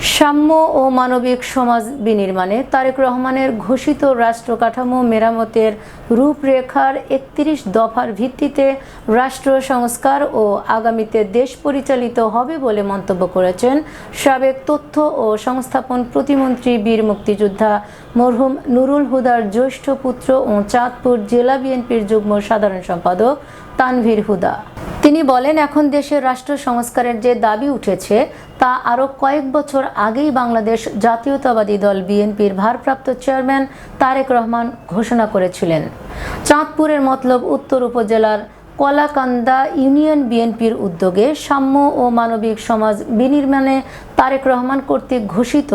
সাম্য ও মানবিক সমাজ বিনির্মাণে তারেক রহমানের ঘোষিত রাষ্ট্র কাঠামো মেরামতের রূপরেখার একত্রিশ দফার ভিত্তিতে রাষ্ট্র সংস্কার ও আগামীতে দেশ পরিচালিত হবে বলে মন্তব্য করেছেন সাবেক তথ্য ও সংস্থাপন প্রতিমন্ত্রী বীর মুক্তিযোদ্ধা মরহুম নুরুল হুদার জ্যেষ্ঠ পুত্র ও চাঁদপুর জেলা বিএনপির যুগ্ম সাধারণ সম্পাদক তানভীর হুদা। তিনি বলেন, এখন দেশের রাষ্ট্র সংস্কারের যে দাবি উঠেছে তা আরও কয়েক বছর আগেই বাংলাদেশ জাতীয়তাবাদী দল বিএনপির ভারপ্রাপ্ত চেয়ারম্যান তারেক রহমান ঘোষণা করেছিলেন। চাঁদপুরের মতলব উত্তর উপজেলার কলাকান্দা ইউনিয়ন বিএনপির উদ্যোগে সাম্য ও মানবিক সমাজ বিনির্মাণে তারেক রহমান কর্তৃক ঘোষিত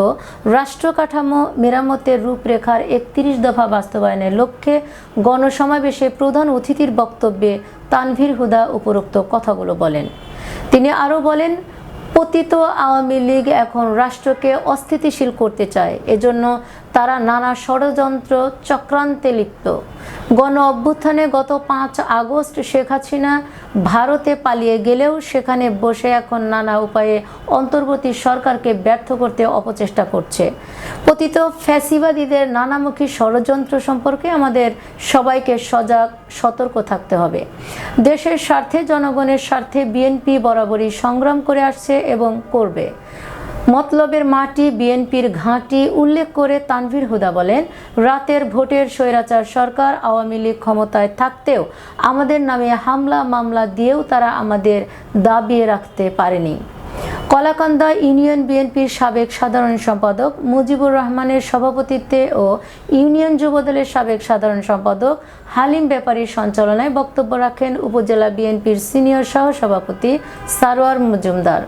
রাষ্ট্র কাঠামো মেরামতের রূপরেখার একত্রিশ দফা বাস্তবায়নের লক্ষ্যে গণসমাবেশে প্রধান অতিথির বক্তব্যে তানভীর হুদা উপরোক্ত কথাগুলো বলেন। তিনি আরও বলেন পতিত আওয়ামী লীগ এখন রাষ্ট্রকে অস্থিতিশীল করতে চায়। এজন্য তারা নানা ষড়যন্ত্র চক্রান্তে লিপ্ত। গণ অভ্যুত্থানে গত পাঁচ আগস্ট শেখ হাসিনা ভারতে পালিয়ে গেলেও সেখানে বসে এখন নানা উপায়ে অন্তর্বর্তী সরকারকে ব্যর্থ করতে অপচেষ্টা করছে। পতিত ফ্যাসিবাদীদের নানামুখী ষড়যন্ত্র সম্পর্কে আমাদের সবাইকে সজাগ, সতর্ক থাকতে হবে। দেশের স্বার্থে জনগণের স্বার্থে বিএনপি বরাবরই সংগ্রাম করে আসছে এবং করবে। মতলবের মাটি বিএনপির ঘাঁটি উল্লেখ করে তানভীর হুদা বলেন, রাতের ভোটের স্বৈরাচার সরকার আওয়ামী লীগ ক্ষমতায় থাকতেও আমাদের নামে হামলা মামলা দিয়েও তারা আমাদের দাবিয়ে রাখতে পারেনি। কলাকান্দা ইউনিয়ন বিএনপির সাবেক সাধারণ সম্পাদক মুজিবুর রহমানের সভাপতিত্বে ও ইউনিয়ন যুবদলের সাবেক সাধারণ সম্পাদক হালিম ব্যাপারীর সঞ্চালনায় বক্তব্য রাখেন উপজেলা বিএনপির সিনিয়র সহসভাপতি সারোয়ার মজুমদার।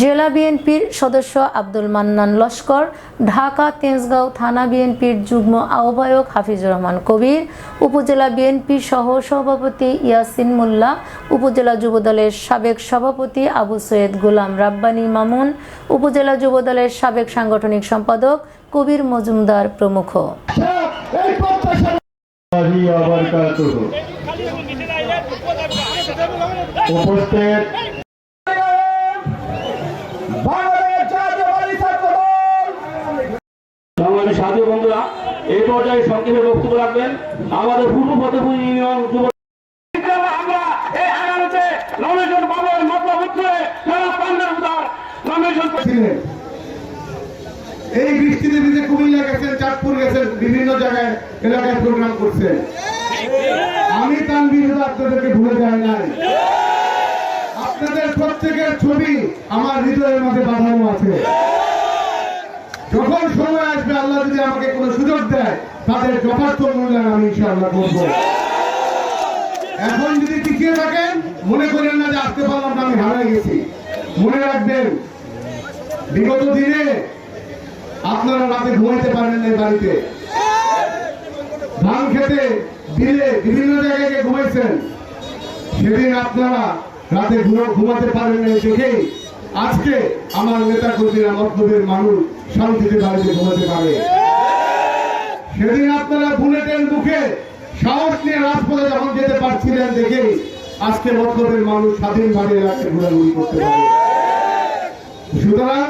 জেলা বিএনপির সদস্য আব্দুল মান্নান লস্কর, ঢাকা তেজগাঁও থানা বিএনপির যুগ্ম আহ্বায়ক হাফিজুর রহমান কবির, উপজেলা বিএনপি সহ সভাপতি ইয়াসিন মোল্লা, উপজেলা যুবদলের সাবেক সভাপতি আবু সৈয়দ গোলাম রাব্বানী মামুন, উপজেলা যুবদলের সাবেক সাংগঠনিক সম্পাদক কবির মজুমদার প্রমুখ। উপস্থিত বাংলাদেশ জাতীয়বাদী ছাত্র দল বাংলাদেশ সাথী বন্ধুরা, এই পর্যায়ে সংক্ষেপে বক্তব্য রাখবেন। আমাদের পূর্ব ফতেপুর ইউনিয়ন যুব এই বৃষ্টিতে ভিজে কুমিল্লা গেছেন, চাঁদপুর গেছেন, বিভিন্ন জায়গায় এলাকায় প্রোগ্রাম করছেন। আমি তানভীর হুদা আপনাদেরকে ভুলে যাই নাই। আপনাদের প্রত্যেকের ছবি আমার হৃদয়ের মধ্যে বাঁধানো আছে। যখন সময় যদি আমাকে কোনো সুযোগ দেয়, তাদের যথার্থ মূল্যায়ন আমি ইনশাআল্লাহ করব। এখন যদি টিকিয়ে থাকেন, মনে করেন না যে আসতে পারলাম আমি হারাই গেছি। মনে রাখবেন, বিগত দিনে আপনারা রাতে ঘুমাইতে পারেন না বাড়িতে। ধান খেতে দিলে বিভিন্ন জায়গায় ঘুমাইছেন। সেদিন আপনারা রাতে ঘুমা- ঘুমাতে পারেন না দেখেই আজকে আমার নেতা কর্মীরা মতলবের মানুষ শান্তিতে বাড়িতে ঘুমাতে পারে। সেদিন আপনারা বুলেটের মুখে সাহস নিয়ে রাজপথে যখন যেতে পারছিলেন দেখে আজকে মধ্যবের মানুষ স্বাধীনভাবে এলাকায় ঘোরাঘুরি করতে পারে। সুতরাং